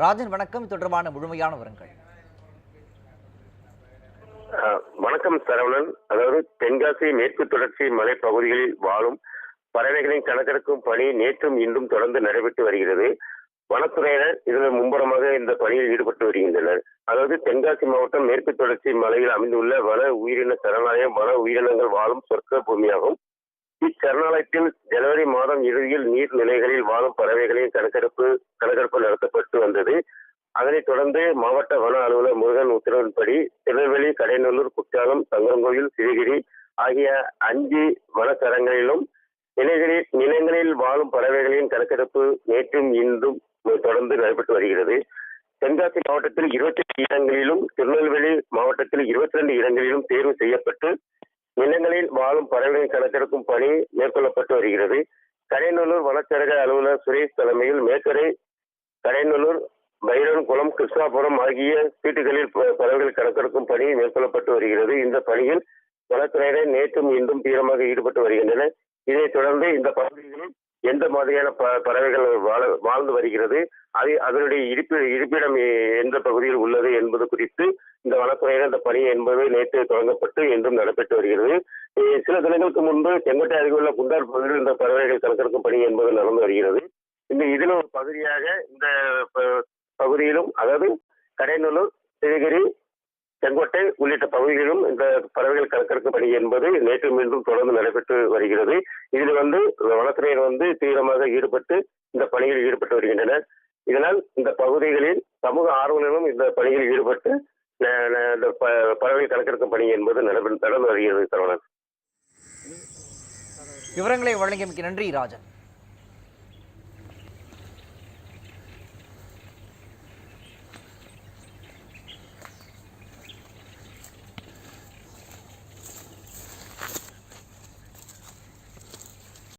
ராஜன் வணக்கம். தொடர்பான முழுமையான விவரங்கள். வணக்கம் சரவணன். அதாவது தென்காசி மேற்கு தொடர்ச்சி மலைப்பகுதிகளில் வாழும் பறவைகளின் கணக்கெடுக்கும் பணி நேற்றும் இன்றும் தொடர்ந்து நடைபெற்று வருகிறது. வனத்துறையினர் இதன் மும்புறமாக இந்த பணியில் ஈடுபட்டு வருகின்றனர். அதாவது தென்காசி மாவட்டம் மேற்கு தொடர்ச்சி மலையில் அமைந்துள்ள வன உயிரின சரணாலயம் வன உயிரினங்கள் வாழும் சொர்க்க பூமியாகும். இச்சரணாலயத்தில் ஜனவரி மாதம் இறுதியில் நீர்நிலைகளில் வாழும் பறவைகளின் கணக்கெடுப்பு கணக்கெடுப்பு நடத்தப்பட்டு வந்தது. அதனைத் தொடர்ந்து மாவட்ட வன அலுவலர் முருகன் உத்தரவின்படி திருநெல்வேலி கடைநல்லூர் குற்றாலம் சங்கரங்கோயில் சிறுகிரி ஆகிய அஞ்சு வனச்சரங்களிலும் நிலைகளில் நிலங்களில் வாழும் பறவைகளின் கணக்கெடுப்பு நேற்றும் இன்றும் தொடர்ந்து நடைபெற்று வருகிறது. தென்காசி மாவட்டத்தில் இருபத்தி இடங்களிலும் திருநெல்வேலி மாவட்டத்தில் இருபத்தி ரெண்டு இடங்களிலும் தேர்வு செய்யப்பட்டு வாழும் பறவைகளின் கணக்கெடுக்கும் பணி மேற்கொள்ளப்பட்டு வருகிறது. கடைநல்லூர் வனச்சரக அலுவலர் சுரேஷ் தலைமையில் மேற்கரை கடைநல்லூர் பைரன்குளம் கிருஷ்ணாபுரம் ஆகிய சீட்டுகளில் பறவைகள் கணக்கெடுக்கும் பணி மேற்கொள்ளப்பட்டு வருகிறது. இந்த பணியில் வனத்துறையினர் நேற்றும் இன்றும் தீவிரமாக ஈடுபட்டு வருகின்றனர். இதைத் தொடர்ந்து இந்த பகுதிகளில் எந்த மாதிரியான பறவைகள் வாழ வாழ்ந்து வருகிறது அது அதனுடைய இருப்பி இருப்பிடம் எந்த பகுதியில் உள்ளது என்பது குறித்து இந்த வனத்துறையினர் இந்த பணி என்பது நேற்று தொடங்கப்பட்டு இன்றும் நடைபெற்று வருகிறது. சில தினங்களுக்கு முன்பு செங்கோட்டை அருகே உள்ள குண்டார் பகுதியில் இந்த பறவைகள் கணக்கெடுக்கும் பணி என்பது நடந்து வருகிறது. இந்த இதில் ஒரு பகுதியாக இந்த பகுதியிலும் அதாவது கடைநல்லூர் சிவகிரி செங்கோட்டை உள்ளிட்ட பகுதிகளிலும் இந்த பறவைகள் கணக்கெடுக்கும் பணி என்பது நேற்று மீண்டும் தொடர்ந்து நடைபெற்று வருகிறது. இதில் வந்து வனத்துறையினர் வந்து தீவிரமாக ஈடுபட்டு இந்த பணியில் ஈடுபட்டு வருகின்றனர். இதனால் இந்த பகுதிகளில் சமூக ஆர்வலர்களும் இந்த பணியில் ஈடுபட்டு பறவை கணக்கெடுக்கும் பணி என்பது நடந்து நடந்து வருகிறது சரவணன். விவரங்களை வழங்கியமைக்கு நன்றி ராஜன்.